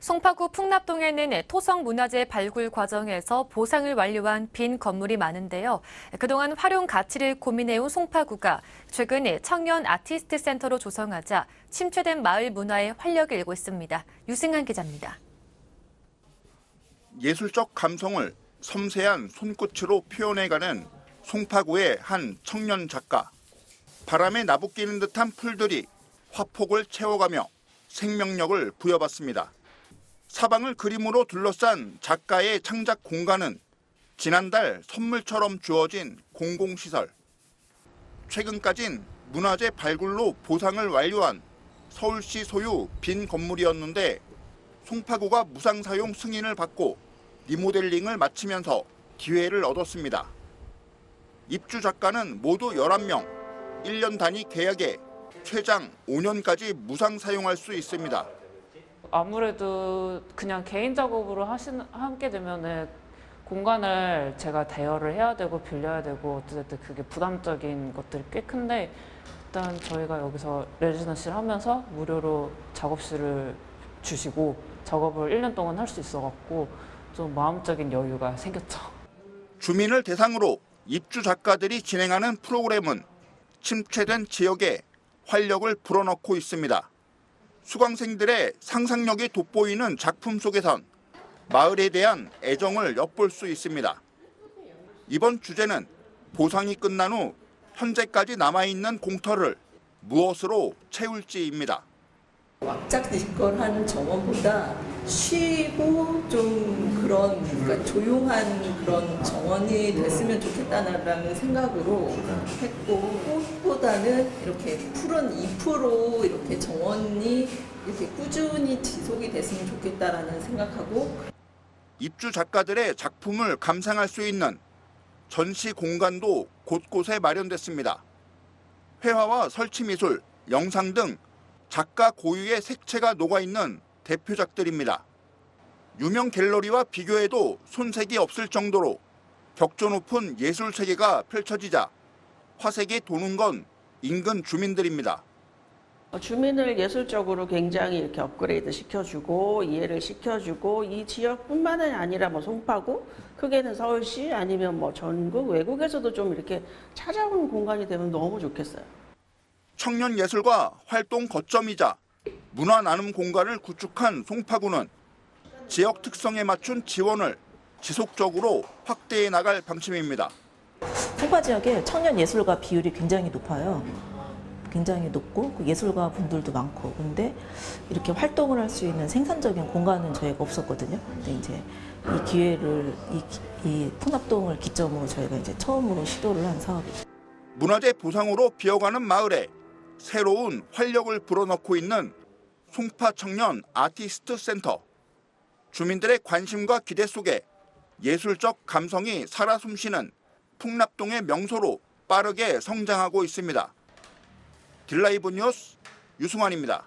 송파구 풍납동에는 토성문화재 발굴 과정에서 보상을 완료한 빈 건물이 많은데요. 그동안 활용 가치를 고민해온 송파구가 최근 청년 아티스트 센터로 조성하자 침체된 마을 문화에 활력을 일고 있습니다. 유승한 기자입니다. 예술적 감성을 섬세한 손끝으로 표현해가는 송파구의 한 청년 작가. 바람에 나부끼는 듯한 풀들이 화폭을 채워가며 생명력을 부여받습니다. 사방을 그림으로 둘러싼 작가의 창작 공간은 지난달 선물처럼 주어진 공공시설. 최근까진 문화재 발굴로 보상을 완료한 서울시 소유 빈 건물이었는데 송파구가 무상 사용 승인을 받고 리모델링을 마치면서 기회를 얻었습니다. 입주 작가는 모두 11명, 1년 단위 계약에 최장 5년까지 무상 사용할 수 있습니다. 아무래도 그냥 개인 작업으로 하신 함께 되면은 공간을 제가 대여를 해야 되고 빌려야 되고 어쨌든 그게 부담적인 것들이 꽤 큰데 일단 저희가 여기서 레지던시를 하면서 무료로 작업실을 주시고 작업을 1년 동안 할 수 있어갖고 좀 마음적인 여유가 생겼죠. 주민을 대상으로 입주 작가들이 진행하는 프로그램은 침체된 지역에 활력을 불어넣고 있습니다. 수강생들의 상상력이 돋보이는 작품 속에선 마을에 대한 애정을 엿볼 수 있습니다. 이번 주제는 보상이 끝난 후 현재까지 남아있는 공터를 무엇으로 채울지입니다. 왁작지껄한 정원보다 쉬고 좀 그런 그러니까 조용한 그런 정원이 됐으면 좋겠다는 생각으로 했고 꽃보다는 이렇게 푸른 잎으로 이렇게 정원이 이렇게 꾸준히 지속이 됐으면 좋겠다라는 생각하고 입주 작가들의 작품을 감상할 수 있는 전시 공간도 곳곳에 마련됐습니다. 회화와 설치 미술, 영상 등 작가 고유의 색채가 녹아있는 대표작들입니다. 유명 갤러리와 비교해도 손색이 없을 정도로 격조 높은 예술 세계가 펼쳐지자 화색이 도는 건 인근 주민들입니다. 어, 주민을 예술적으로 굉장히 이렇게 업그레이드 시켜주고 이해를 시켜주고 이 지역뿐만은 아니라 뭐 송파구 크게는 서울시 아니면 뭐 전국 외국에서도 좀 이렇게 찾아오는 공간이 되면 너무 좋겠어요. 청년 예술과 활동 거점이자 문화 나눔 공간을 구축한 송파구는 지역 특성에 맞춘 지원을 지속적으로 확대해 나갈 방침입니다. 송파 지역에 청년 예술가 비율이 굉장히 높아요. 굉장히 높고 그 예술가 분들도 많고 근데 이렇게 활동을 할 수 있는 생산적인 공간은 저희가 없었거든요. 근데 이제 이 기회를 이, 기- 이 풍납동을 기점으로 저희가 이제 처음으로 시도를 한 사업이죠. 문화재 보상으로 비어가는 마을에 새로운 활력을 불어넣고 있는 송파 청년 아티스트 센터. 주민들의 관심과 기대 속에 예술적 감성이 살아 숨쉬는 풍납동의 명소로 빠르게 성장하고 있습니다. 딜라이브 뉴스 유승환입니다.